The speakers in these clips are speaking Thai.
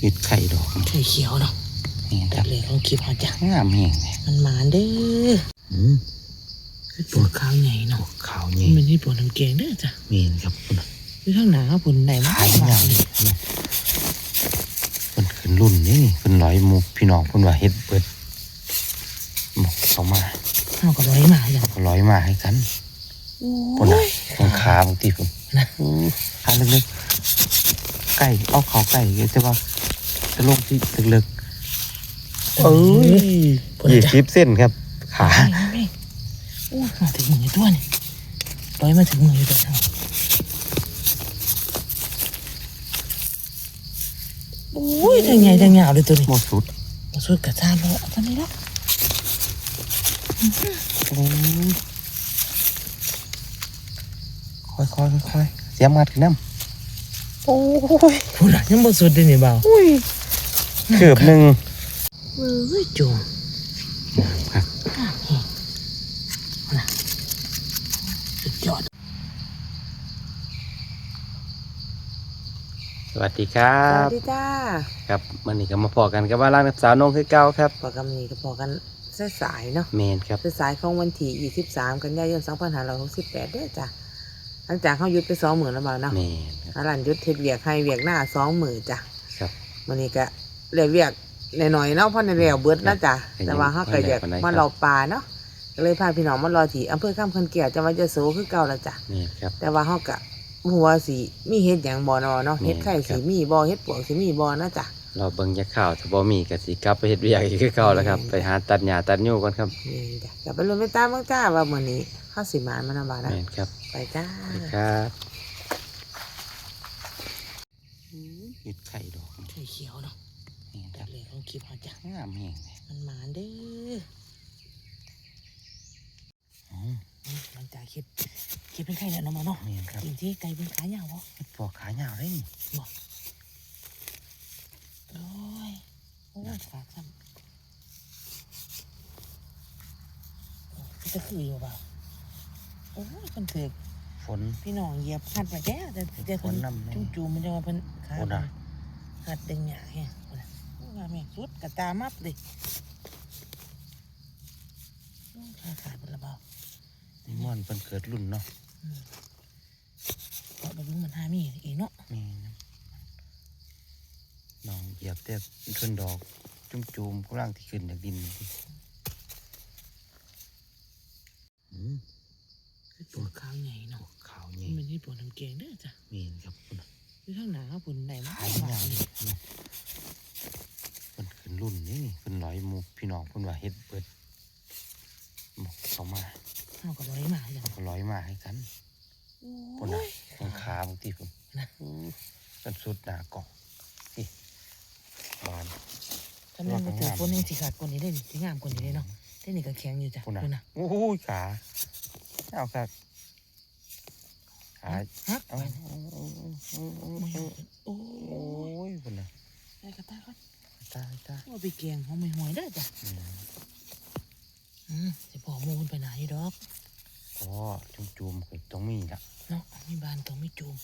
เห็ดไข่ดอกไข่เขียวเนาะนี่คจัรัดบเลยลองคลิปเอาจ้ะงามแห้งเลยมันหมานเด้ออืมปวดข้าวใหญ่เนาะขาวใหญ่มันที่ปวดน้ำแกงเด้อจ้ะเมียนครับคุณอยู่ข้างหน้าผลไหนมาขายงามเลยนะมันขึ้นรุ่นนี่นี่เป็นร้อยหมูพี่น้องคนว่าเฮ็ดเปิดหมกเขามาเอากับร้อยมาอย่างก็ร้อยมาให้กันคนน่ะตรงขาบางทีผมนะขาลึกๆ ไก่เอาเขาไก่จะว่าจะลงที่ลึกๆเอ้ยปวดยี่จ้ะสิบเส้นครับ ขาไม่ไม่โอ้มาถึงมือตัวนี่ร้อยมาถึงมือตัวเนาะโอ้ยทางใหญ่ทางยาวเลยตัวนี้หมดสุดมาสุดกระชากเลยเอาตัวนี้ละโอ้ยค่อยค่อยค่อยๆเสียมัดขึ้นน้ำ โอ้ยพูดอะยังบ่สุดเลยนี่เบาเกือบหนึ่งเอ้ยจุ่มครับอะนี่นะสุดยอดสวัสดีครัสบ วัสดีจ้าครับมันนี่ก็มาพอกันกับว่าร้านสาวนงคือเก่าครับพอกันนี้ก็พอกันสายๆเนาะเมนครับสายๆของวันที่23 กันยายน2568เด้อจ้ะ หลังจากเขาหยุดไปสองหมื่นแล้วเบาเนาะเมนครับ อารันหยุดเทศเวียกให้เวียกหน้าสองหมื่นจ้ะครับวันนี้ก็เรียกเวียกหน่อยๆเนาะเพราะในเรียวเบิดนะจ้ะครับแต่ว่าเขาก็อยากวันไหนครับมารอปลาเนาะก็เลยพาพี่น้องมารอที่อำเภอข้ามคันเกียจังหวัดยะโสคือเก่าแล้วจ้ะเมนครับ แต่ว่าเขาก็หัวสีมีเฮ็ดอย่างบ่นอเนาะนี่เฮ็ดไข่ครัสีบมีบ่เฮ็ดปวกสีมีบ่นะจ๊ะ เราเบิ่งยาข่าวถ้าบ่มีก็สิกลับไปเฮ็ดเวียกอีกคือเก่าแล้วครับ ไปหาตัดหญ้าตัดยูก่อนครับนี่จ้ะกลับไปลุ้นไปตามเบิ่งจ้าว่ามื้อนี้เฮาสิมานมานำบ่านะเมนครับไปจ้าครับเห็ดไข่ดอกไข่เขียวเนาะนี่คจัรัดบเลยลองคลิปเอาจ้ะงามแห้งเลยมันหมานเด้ออ๋อนี่หลังจากคลิปคลิปเป็นไข่แล้วเนาะมาเนาะเมนครับจริงที่ไก่เป็นขายาวบ่เห็ดปอกขายาวได้นี่ โอ้ยโอ้ยฝากซ้ำโอ้ยจะคืออยู่เปล่าโอ้ยมันถือฝน พี่น้องเหยียบหัดไปแก่แต่แต่ฝนนำแน่จุ่มจูมันจะมาเป็นขาโอ้น่ะหัดดึงหยาแฮะโอ้น่ะโอ้ว่าแม่งสุดกระตามับเลยโอ้ขาขาดเป็นระเบานี่ม่อนเพิ่นเกิดรุ่นเนาะเพราะบำรุงมันหามีอีกเนาะนี่นะน้อง เหยียบแต่ขึ้นดอก จุ่มจูมกำลังที่ขึ้นจากดินสิอืมปวดข้าวใหญ่เนาะขาวใหญ่มันที่ปวดน้ำแกงเด้อจ้ะเมีนครับคุณอยู่ข้างหน้าผลไหนมาขายงามเลยนะมันขึ้นรุ่นนี่นี่เป็นร้อยหมูพี่น้องคนว่าเฮ็ดเปิดหมกเขามาเอากับร้อยมาอย่างก็ร้อยมาให้กันคนน่ะตรงขาบางทีผมนะกันสุดหนากล่องนี่ บาน ถ้าแม่นมาถือคนยังสิขาดคนนี้ได้สิงามคนนี้ได้เนาะได้นี่ก็แข็งอยู่จ้ะคุณน่ะคุณน่ะโอ้ยขาเอาครับขาฮักเอาเอาเอาเอาเอาไม่เอาเอาโอ้โอ้ยคุณน่ะได้กระตายก่อนตายตายว่าไปแกงเขาไม่ห่วยได้อจ้ะอืมอืมสิพอมูลไปไหนดอกก็จุ่มจุ่มๆก็ต้องมีละเนาะมีบานต้องไม่จูม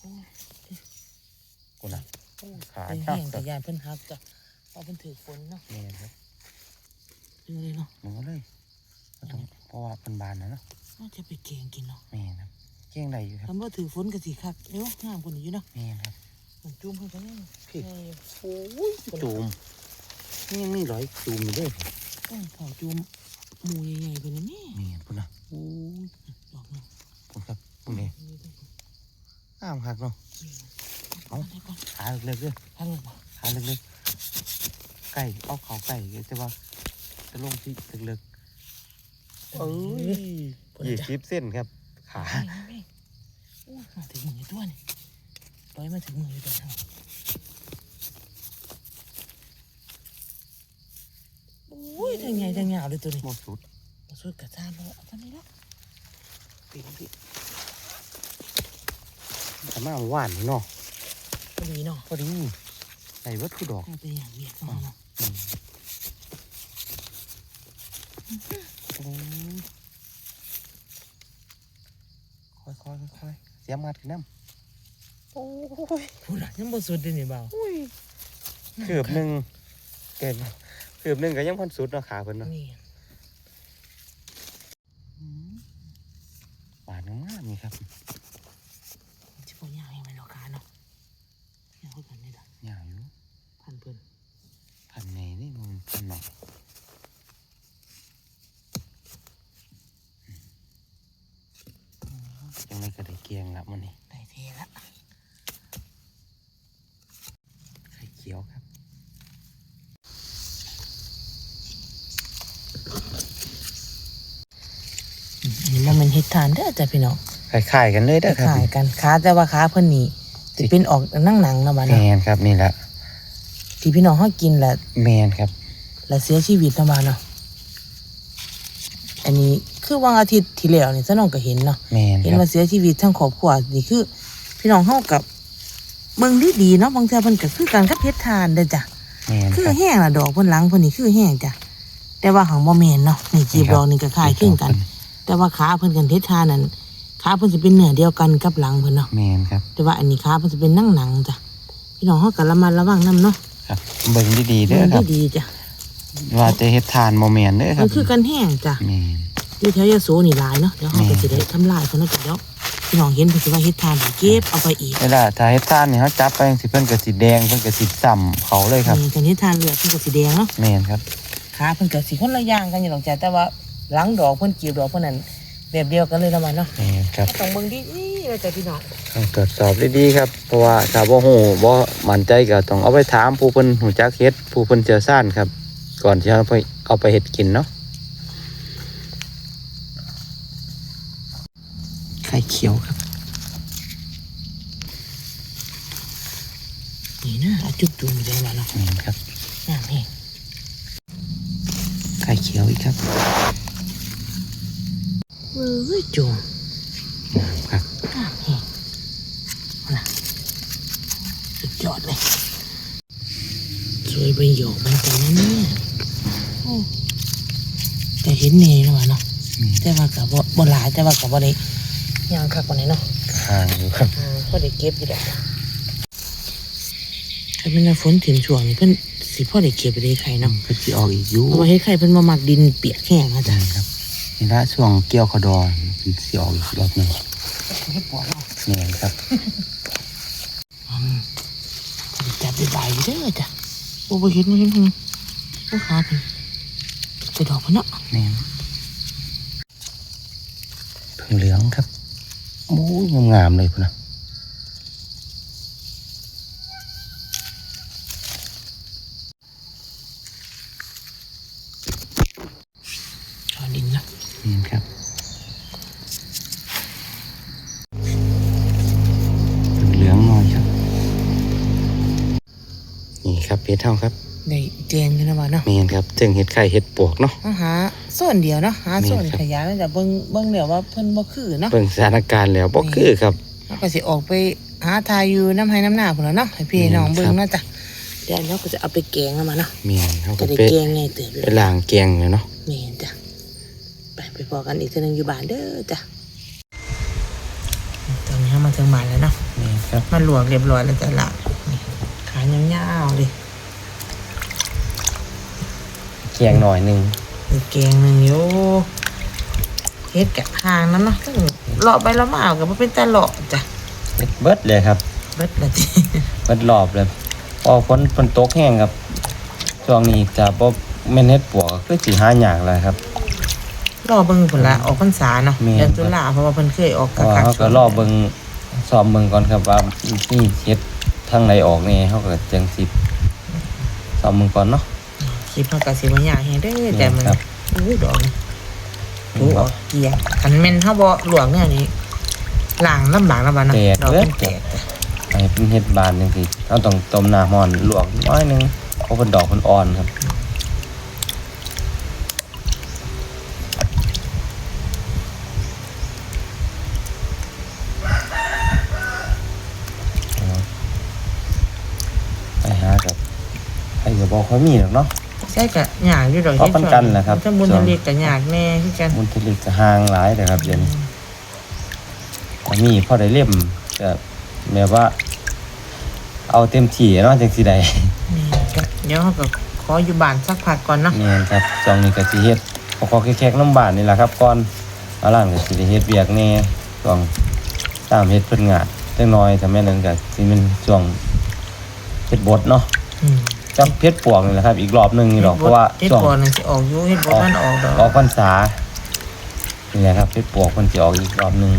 โอ้ยคุณน่ะโอ้ย ขาเป็นหัแห้กงกัแต่บยานเพิ่นฮักจ้ะเพราะเพิ่นถือฝนเนาะแม่นครับดูเลยเนาะหนูเลยมันต้องเพราะว่าเป็นบานนะเนาะน่าจะไปแกงกินเนาะแม่นครับเก่งได้อยู่ครับทำว่าถือฝนก็สิคักเนาะงามกว่านี้อยู่เนาะแม่นครับมันจูมเพิ่นก็ยังพี่เอ้ยโอ้ยจูมนี่ยังมีร้อยจูมอยู่เด้วยต้องเผาจูมหมูใหญ่ๆกว่านี้นี่แม่นคุณน่ะโอ้ยดอกเนาะคุณครับคุณนี่ อ้ามหักเนาะเอาเอาได้ก่อนขาเล็กๆเด้อฮัลโหลบ่ขาเล็กๆไก่เอาเขาไก่แต่ว่าจะลงที่ลึกๆเอ้ยยี่สิบเส้นครับ ขาไม่ไม่ไม่โอ้ยมาถึงมือตัวนี่ร้อยมาถึงมือตัวเนาะโอ้ยทางไงทางยาวเลยตัวนี้หมดสุดมาช่วยกระชากเลยเอาทำนี้ละปีนพี่ทำไมเอาหวานนี่เนาะพอดีเนาะพอดีใส่วัตถุดอกเอาไปอย่างเวียดเนาะเนาะอืมโอ้ยค่อยๆค่อยๆเสียมัดขึ้นน้ำโอ้ยพูดละยังบ่สุดเลยนี่เบาอุ้ยคืบหนึ่งเกินคืบหนึ่งก็ยังพันสุดเนาะขาเพิ่นเนาะนี่หวานมากๆนี่ครับ ชิบะย่างให้มันราคาเนาะย่างเพื่อนนี่ละ ยาวอยู่ พันเพื่อน พันในนี่มันพันหน่อยยังไงก็ได้เกียงละมันนี่ ได้เทละ ไข่เขียวครับ นี่มันมันเฮ็ดทานเด้อจ้ะพี่น้องคล้ายๆกันเลยเด้อครับขายกันค้าแต่ว่าค้าเพิ่นนี่จะเป็นออกหนังหนังๆเนาะบ้านแมเนาะนครับนี่แหละที่พี่น้องเฮากินแหละ แมนครับ และเสียชีวิตเนาะบ้านเนาะ อันนี้คือวันอาทิตย์ที่แล้วนี่ซะน้องก็เห็นเนาะ แมนเห็นครับว่าเสียชีวิตทั้งครอบครัวนี่คือ พี่น้องเฮากับ เบิ่งดีๆเนาะบางเทื่อเพิ่นก็คือการกับเฮ็ดทานเด้อจ้ะแมนคือครับแห้งละดอกเพิ่นหลังเพิ่นนี่คือแห้งจ้ะแต่ว่าหังบ่แม่นเนาะนี่จีบดอกนี่ก็คล้ายคลึงกัน แต่ว่าขาเพิ่นกันเฮ็ดทานนั่นขาเพิ่นสิเป็นเนื้อเดียวกันกับหลังเพิ่นเนาะแมนครับแต่ว่าอันนี้ขาเพิ่นสิเป็นหนังหนังๆจ้ะพี่น้องเฮาก็ระมัดระวังนํเนาะครับเบิ่งดีๆเด้อมันครับดีๆจ้ะว่าจะเฮ็ดทานโมเมนเด้อครัมับนคือกันแห้งจ้ะแมนอยู่แถวยโสนี่หลายเนาะเดี๋ยวเฮาก็สิได้ทำลายเพิ่นเนาะจ้ะเดี๋ยว พี่น้องเห็นเพิ่นสิว่าเฮ็ดทานสิเก็บเอาไปอีกเวลาถ้าเฮ็ดทานนี่เขาจับไปจังสิเพิ่นก็สิแดงเพิ่นก็สิซ้ำเขาเลยครับนี่กันเฮ็ดทานเลือดเพิ่นก็สิแดงเนาะแมนครับขาเพิ่นก็สิคนละอย่างกันอยู่หรอกจ้ะแต่ว่าหลังดอกเพิ่นจีบดอกเพิ่นนั่นแบบเดียวกันเลยละมันเนาะแมนครับต้องเบิ่งดีๆเลยจ้ะพี่น้องต้องตรวจสอบดีๆครับเพราะว่าถ้าบ่ฮู้บ่มั่นใจก็ต้องเอาไปถามผู้เพิ่นฮู้จักเฮ็ดผู้เพิ่นเชี่ยวชาญครับ ก่อนที่เอาไปเอาไปเฮ็ดกินเนาะไข่ เขียวครับ นี่นะเอาจุดตูนไปแล้วเนาะแม่นครับน้ำแห้งไข่เขียวอีกครับเอ้ยจูงงามครับน้ำแห้งเอานะสุดยอดเลยสวยใบหยกมันกันนะเนี่ยโอ้แต่เห็นเน่แล้ววะเนาะมีแต่ว่ากับบ่หลายแต่ว่ากับบ่ได้ ย่างคักกว่านี้เนาะทางอยู่ครับอ่าพ่อได้เก็บอยู่ดอกถ้าเป็นหน้าฝนถึงช่วงนี้เพิ่นสิพ่อได้เก็บไปได้ไข่เนาะก็สิออกอีกอยู่เพราะว่าเฮ็ดไข่เพิ่นมามักดินเปียกแห้งนะจ๊ะครับนี่ละช่วงเกี่ยวขาวดอนเป็นสิออกอีกรอบหนึงเฮ็ดปวดเนาะแม่นครับจับได้ใบอยู่เด้อจ้ะโอ้บ่เห็นบ่เห็นหงโอ้ขาเพิ่นไปดอกเพิ่นเนาะแม่นเพิ่งเหลืองครับ โอ้ยงามๆเลยพุ่นนะชอดินนะแม่นครับเพิ่งเหลืองหน่อยครับ นี่ครับเห็ดเท่าครับ ได้แจงกันนะว่าเนาะแม่นครับถึงเห็ดไข่เห็ดปวกเนาะเอาหาส่วนเดียวเนาะหาส่วนนี่ครับ ขยะแล้วจะเบิ่งเบิ่งแล้วว่าเพิ่นบ่คือเนาะเบิ่งสถานการณ์แล้วบ่คือครับ เราก็สิออกไปหาทายอยู่น้ำให้น้ำหน้าพุ่นล่ะเนาะให้พี่น้องอืมเบิ่งครับเนาะจ้ะเดี๋ยวเราก็จะเอาไปแกงแล้วมาเนาะแม่นเขาจะก็ได้ไปแกงไงเติบเลไปยล้างแกงเลยเนาะ แม่นจ้ะไปไปพอกันอีกเทีนึงอยู่บ้านเด้อจ้ะตอนนี้เรามาถึงบ้านแล้วเนาะ แม่นครับมาลวกเรียบร้อยแล้วจ้ะละนี่ขายยาวๆเลย แกงหน่อยหนึงมีแกงหนึ่งอยู่เฮ็ดกะทางนั้นเนาะซึ่งเลาะไปเลาะมาเอากับเป็นแต่เลาะจ้ะเฮ็ดเบิดเลยครับ เบิดละจีเบิดรอบเลยพอฝนฝนตกแห้งครับช่วงนี้จะบ่แม่นเฮ็ดปวกก็คือสิหายากแล้วครับรอเบิ่งผลละออกพรรษาเนาะแม่นเดือนตุลาเพราะว่าเพิ่นเคยออกเพกะราะว่าคักเขาก็รอเบิ่งสอบเบิ่งก่อนครับว่านี่เฮ็ดทางไหนออกนี่เขาก็จังสิสอบเบิ่งก่อนเนาะ คลิปมันก็สิบ่ยากแฮงเด้อแต่มันครับ อู้ดอกนี่ถูออกเกลียคันแม่นเฮาบ่ลวกเนี่ยนี่ล้างลำบากลำบากเนาะดอกมันแตกจ้ะให้เป็นเฮ็ดบานจังซี่เราต้องต้มน้ำร้อนลวกน้อยหนึงเพราะเพิ่นดอกเพิ่นอ่อนครับไปหากับไอ้ก็บอกเขามีหรอกเนาะ ใช่กะยากอยู่ดอกเพราะมันกันแหละครับ ถ้าบุญทะเลก็ยากแน่คือกันมุนทลิกก็ห่างหลายเลยครับเดี๋ยวนี้ถ้ามีพอได้เล่มก็แบบว่า เอาเต็มที่เนาะจังสิได้นี่เดี๋ยวเขาก็ขออยู่บ้านสักพักก่อนเนาะแม่นครับช่วงนี้ก็สิเฮ็ดขอๆแขกๆน้ำบ้านนี่แหละครับก่อนเอาล่างก็สิได้เฮ็ดเวียกแหน่ช่วงตามเฮ็ดเพิ่นงานจังน้อยถ้าแม่นนั้นก็สิเป็นช่วงเฮ็ดบทเนาะอืม จับเพชรปวกนี่แหละครับ อีกรอบหนึงนี่หรอกเพราะว่าเฮ็ดช่วงบอลนึงสิออกอยู่เฮ็ดบอลมันออกดอกออกพรรษานี่แหละครับเพชรปวกมันสิออกอีกรอบหนึง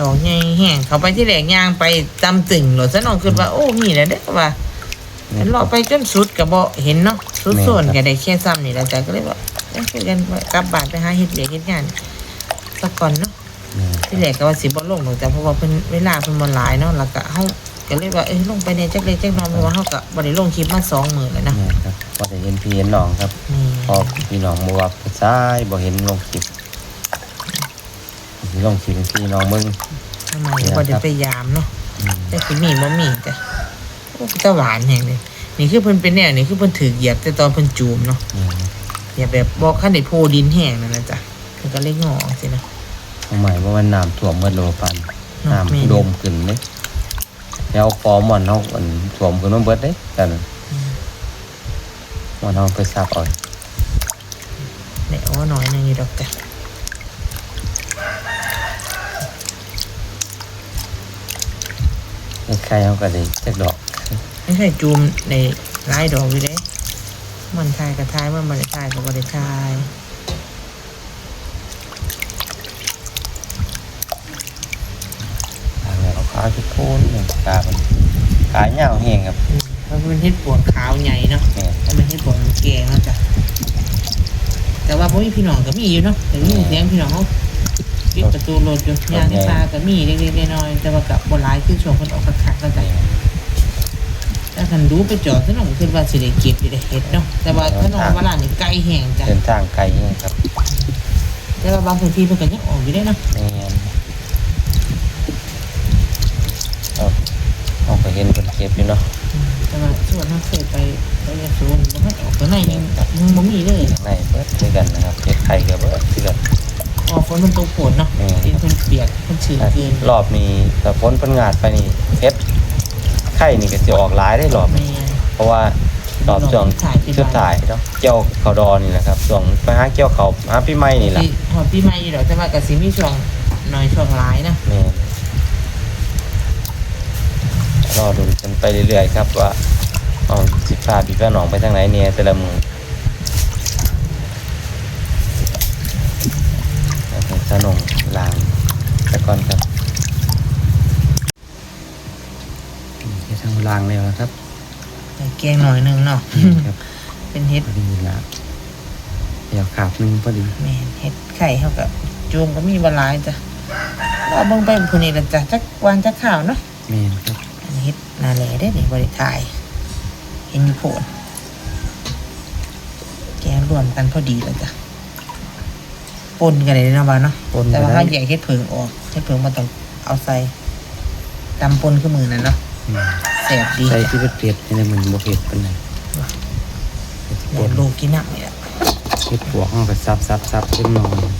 ดอกใหญ่แห้งเขาไปที่แหลกย่างไปจำตึงโหลดซะน้องคิดว่าโอ้มีแล้วเด้อว่าฉันรอไปจนสุดก็บ่เห็นเนาะสุดส่วนก็ได้แค่ซ้ำนี่แหละจ้ะก็เลยว่าเอ้ยคือกันว่ากลับบ้านไปหาเฮ็ดเวียกเฮ็ดงานสักก่อนเนาะนี่ ที่แรกก็ว่าสิบ่ลงหรอกจ้ะเพราะว่าเพิ่นเวลาเพิ่นบ่หลายเนาะแล้วก็เฮาก็เลยว่าเอ้ยลงไปในจักเล็กจักน้อยเพราะว่าเฮาก็บ่ได้ลงคลิปมาสองมื้อแล้วนะนี่ครับพอได้เห็นพี่เห็นน้องครับ นี่พอพี่น้องบ่ว่าผู้ชายบ่เห็นลงคลิปสิลงคลิปให้พี่น้องมึงทำไมก็บ่ได้ไปยามเนาะอืมแต่สิมีบ่มีจ้ะโอ้จะหวานแฮงเลยนี่คือเพิ่นเป็นแนวนี่คือเพิ่นถือเหยียบแต่ตอนเพิ่นจูมเนาะนี่ เหยียบแบบบ่คันได้โพดินแห้งนั่นนะจ้ะเพิ่นก็เลยงอสินะ ทำไมว่ามันน้ำท่วมเมื่อโลปันเนาะแม่น้ำโดมขึ้นเด้แล้วฟอร์มมันเฮาอันท่วมขึ้นมาเบิดเด้กันนอืมมันเฮาไปซับเอาได้อ้อน้อยหนึงอยู่ดอกจ้ะในไข่เฮาก็ได้จักดอกไม่ใช่จูมในหลายดอกอยู่เด้มันทายก็ทายมันบ่ได้ทายก็บ่ได้ทายางแล้วขาวทุกคนเนี่ยกามันขายยาวแห้งครับอืมเพราะมันเฮ็ดปวดขาวใหญ่เนาะเนี่ยถ้ามันเฮ็ดปวดมันแก่เนาะจ้ะแต่ว่าพวกมีพี่น้องก็มีอยู่เนาะแต่มีเสียงพี่น้องเขาปิดประตูรถอยู่ยางในฟ้าก็มีเล็กๆน้อยๆแต่ว่ากับบ่หลายคือช่วงเพิ่นออกคักๆแล้วจ้ะถ้าคันดูไปจอดซะหน่อยคิดว่าสิได้เก็บสิได้เฮ็ดเนาะแต่ว่าถ้าน้องว่าร้านนี่ไกลแห้งจ้ะเดินทางไกลแห้งครับแต่ว่าบางพื้นที่เพิ่นก็ยังออกอยู่ได้เนาะแม่นเอา เอาไปเห็นคนเก็บอยู่เนาะอืมแต่ว่าส่วนเฮาเคยไปไปยาสูบบ่ทันออกตัวไหนยังยังบ่มีเลยข้างในเบิดด้วยกันนะครับเก็บไข่กับเบิดคือกัน พอฝนมันตกฝนเนาะอืม ดินเพิ่นเปียกเพิ่นชื้นเกินรอบนี้แต่ฝนเพิ่นงาดไปนี่เฮ็ดไข่นี่ก็สิออกหลายได้รอบนี้แม่เพราะว่ารอบช่วงถ่ายที่สุดท้ายเนาะเกี่ยวเขาวดอนนี่แหละครับช่วงไปหาเกี่ยวเขาวหาปีใหม่นี่แหละที่พอปีใหม่อยู่ดอกแต่ว่าก็สิมีช่วงน้อยช่วงหลายนะแม่นรอดูกัน ไปเรื่อยๆครับว่าเอาสิพาพี่พาน้องไปทางไหนเนี่ยแต่ละมือแล้วก็สนงลางแต่ก่อนครับนี่ทางลางแล้วนะครับแต่แกงหน่อยหนึงเนาะครับเป็นเฮ็ดพอดีละเดี๋ยวขาบหนึงพอดีแม่นเฮ็ดไข่เฮาก็จูงก็มีบ่หลายจ้ะรอเบิ่งไปพุ่นนี้ล่ะจ้ะจักวานจักข้าวเนาะแม่นครับอันนี้ เฮ็ดนาแลได้นี่บ่ได้ถ่าย เห็นอยู่โพนแกงรวมกันพอดีแล้วจ้ะปนกันเลยเนาะบ่าวเนาะปนแต่ก็ว่าได้ถ้าแยกเฮ็ดเผิงออกเฮ็ดเผิงมันต้องเอาใส่ตำปนคือมือนั่นเนาะอืมแซ่บดีใส่ที่เผ็ดๆนี่นะมันบ่เผ็ดปานใดเผ็ดแม่ป่นลูกกินน้ำนี่แหละเผ็ดปวกเฮาก็ซับซับซับขึ้นหน่อย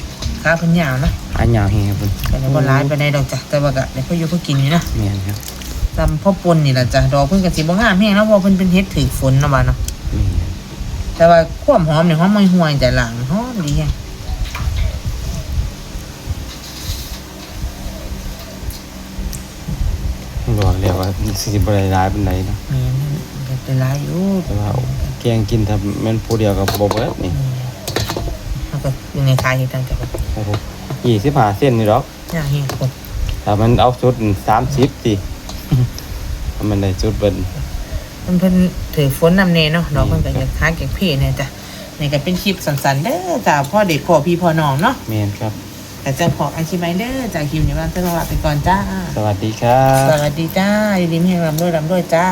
ข้าวเพิ่นยาวนะอันยาวแฮงครับเพิ่นแต่บ่ร้ายไปได้ดอกจ้ะแต่ว่าก็ได้พออยู่พอกินอยู่นะแม่นครับ ตำพ่อปนนี่ล่ะจ้ะดอกเพิ่นก็สิบ่งามแฮงเนาะเพราะเพิ่นเป็นเฮ็ดถือฝนเนาะบ่าวเนาะแม่นแต่ว่าความหอมนี่หอมไม่ห่วยแต่หลังหอมดีแฮงบอกแล้วว่าสิบ่ได้หลายปานใดเนาะแม่นก็เป็นหลายอยู่แต่ว่าแกงกินถ้าแม่นผู้เดียวก็บ่เบิดนี่มันก็ยังไงขายอยู่ทางแต่ว่าโอ้โห25เส้นนี่ดอกย่างแฮงคนถ้ามันเอาชุด30ติถ้า มันได้ชุดเบิ่นเพิ่นเพิ่นถือฝนนำแน่เนาะดอกเพิ่นก็อยากหาเก็บเพเนี่ยจ้ะนี่ก็เป็นคลิปสั้นๆเด้อจ้ะพ่อเด็กพ่อพี่พ่อน้องเนาะแม่นครับ แต่จะขออาชีพไบเดอร์จากคลิปนี้ว่าจะลาไปก่อนจ้า สวัสดีครับ สวัสดีจ้าดีๆให้รำด้วยรำด้วยจ้า